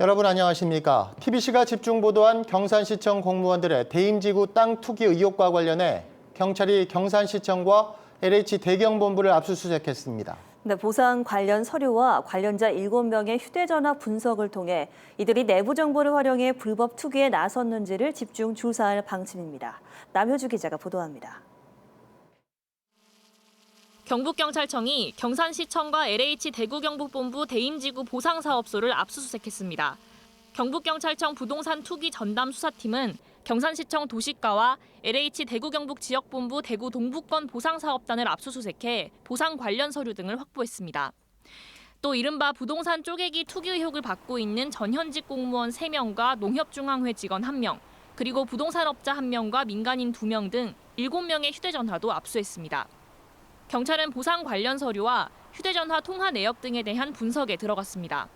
여러분 안녕하십니까? TBC가 집중 보도한 경산시청 공무원들의 대임지구 땅 투기 의혹과 관련해 경찰이 경산시청과 LH 대경본부를 압수수색했습니다. 네, 보상 관련 서류와 관련자 7명의 휴대전화 분석을 통해 이들이 내부 정보를 활용해 불법 투기에 나섰는지를 집중 조사할 방침입니다. 남효주 기자가 보도합니다. 경북경찰청이 경산시청과 LH 대구경북본부 대임지구 보상사업소를 압수수색했습니다. 경북경찰청 부동산 투기 전담 수사팀은 경산시청 도시가와 LH 대구경북 지역본부 대구 동북권 보상사업단을 압수수색해 보상 관련 서류 등을 확보했습니다. 또 이른바 부동산 쪼개기 투기 의혹을 받고 있는 전현직 공무원 3명과 농협중앙회 직원 1명, 그리고 부동산업자 1명과 민간인 2명 등 7명의 휴대전화도 압수했습니다. 경찰은 보상 관련 서류와 휴대전화 통화 내역 등에 대한 분석에 들어갔습니다.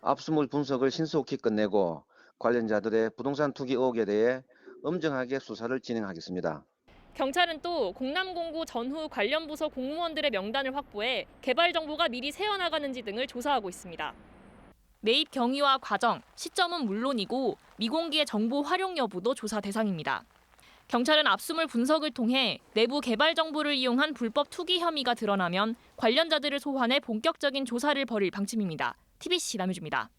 압수물 분석을 신속히 끝내고 관련자들의 부동산 투기 의혹에 대해 엄정하게 수사를 진행하겠습니다. 경찰은 또 공남공구 전후 관련 부서 공무원들의 명단을 확보해 개발 정보가 미리 새어나가는지 등을 조사하고 있습니다. 매입 경위와 과정, 시점은 물론이고 미공개의 정보 활용 여부도 조사 대상입니다. 경찰은 압수물 분석을 통해 내부 개발 정보를 이용한 불법 투기 혐의가 드러나면 관련자들을 소환해 본격적인 조사를 벌일 방침입니다. TBC 남유주입니다.